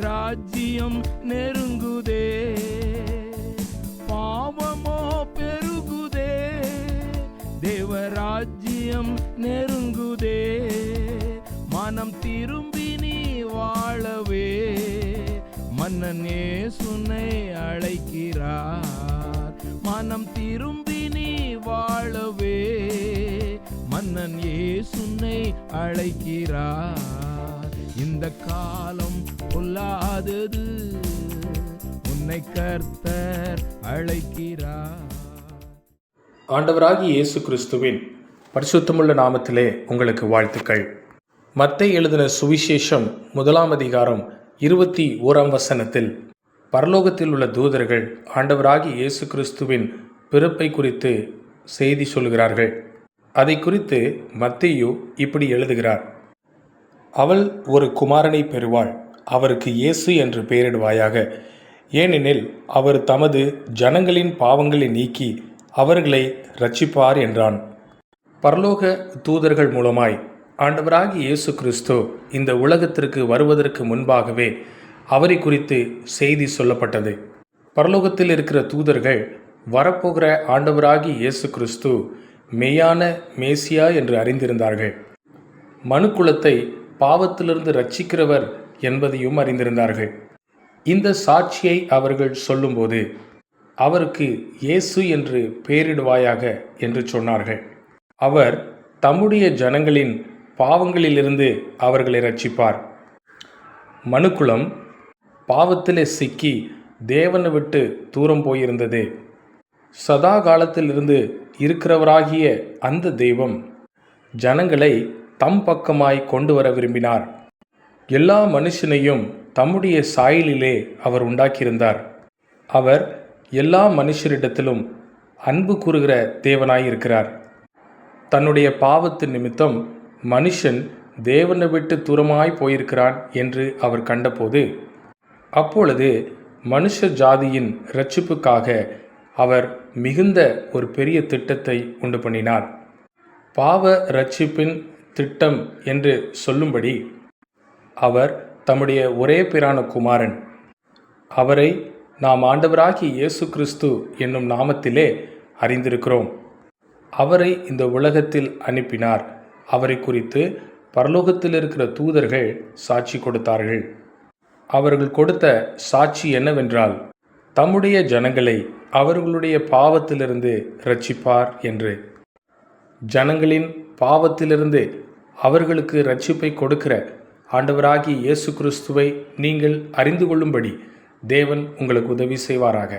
ராஜ்யம் நெருங்குதே. பாவமோ பெருகுதே. தேவராஜ்யம் நெருங்குதே. மனம் திரும்பி நீ வாழவே. மன்னன் இயேசுனை அழைக்கிறார். மனம் திரும்பி நீ வாழவே. மன்னன் இயேசுனை அழைக்கிறார். இந்த காலம் உள்ள பொல்லாதது உன்னை கர்த்தர் அழைக்கிறார். ஆண்டவராகி இயேசு கிறிஸ்துவின் பரிசுத்தமுள்ள நாமத்திலே உங்களுக்கு வாழ்த்துக்கள். மத்தை எழுதின சுவிசேஷம் முதலாம் அதிகாரம் இருபத்தி ஓராம் வசனத்தில் பரலோகத்தில் உள்ள தூதர்கள் ஆண்டவராகி இயேசு கிறிஸ்துவின் பிறப்பை குறித்து செய்தி சொல்கிறார்கள். அதை குறித்து மத்தையு இப்படி எழுதுகிறார். அவள் ஒரு குமாரனை பெறுவாள். அவருக்கு இயேசு என்று பெயரிடுவாயாக. ஏனெனில் அவர் தமது ஜனங்களின் பாவங்களை நீக்கி அவர்களை ரட்சிப்பார் என்றான். பரலோக தூதர்கள் மூலமாய் ஆண்டவராகி இயேசு கிறிஸ்து இந்த உலகத்திற்கு வருவதற்கு முன்பாகவே அவரை குறித்து செய்தி சொல்லப்பட்டது. பரலோகத்தில் இருக்கிற தூதர்கள் வரப்போகிற ஆண்டவராகி இயேசு கிறிஸ்து மெய்யான மேசியா என்று அறிந்திருந்தார்கள். மனுக்குலத்தை பாவத்திலிருந்து ரட்சிக்கிறவர் என்பதையும் அறிந்திருந்தார்கள். இந்த சாட்சியை அவர்கள் சொல்லும்போது அவருக்கு இயேசு என்று பெயரிடுவாயாக என்று சொன்னார்கள். அவர் தம்முடைய ஜனங்களின் பாவங்களிலிருந்து அவர்களை ரட்சிப்பார் மனுக்குளம் பாவத்திலே சிக்கி தேவனை விட்டு தூரம் போயிருந்தது. சதா காலத்திலிருந்து இருக்கிறவராகிய அந்த தெய்வம் ஜனங்களை தம் பக்கமாய் கொண்டு வர விரும்பினார். எல்லா மனுஷனையும் தம்முடைய சாயலிலே அவர் உண்டாக்கியிருந்தார். அவர் எல்லா மனுஷரிடத்திலும் அன்பு கூறுகிற தேவனாயிருக்கிறார். தன்னுடைய பாவத்து நிமித்தம் மனுஷன் தேவனை விட்டு தூரமாய் போயிருக்கிறான் என்று அவர் கண்டபோது அப்பொழுது மனுஷ ஜாதியின் இரட்சிப்புக்காக அவர் மிகுந்த ஒரு பெரிய திட்டத்தை உண்டு பண்ணினார். பாவ இரட்சிப்பின் திட்டம் என்று சொல்லும்படி அவர் தம்முடைய ஒரே பிரான குமாரன். அவரை நாம் ஆண்டவராகி இயேசு கிறிஸ்து என்னும் நாமத்திலே அறிந்திருக்கிறோம். அவரை இந்த உலகத்தில் அனுப்பினார். அவரை குறித்து பரலோகத்தில் இருக்கிற தூதர்கள் சாட்சி கொடுத்தார்கள். அவர்கள் கொடுத்த சாட்சி என்னவென்றால் தம்முடைய ஜனங்களை அவர்களுடைய பாவத்திலிருந்து ரட்சிப்பார் என்று. ஜனங்களின் பாவத்திலிருந்து அவர்களுக்கு ரட்சிப்பை கொடுக்கிற ஆண்டவராகிய இயேசு கிறிஸ்துவை நீங்கள் அறிந்து கொள்ளும்படி தேவன் உங்களுக்கு உதவி செய்வாராக.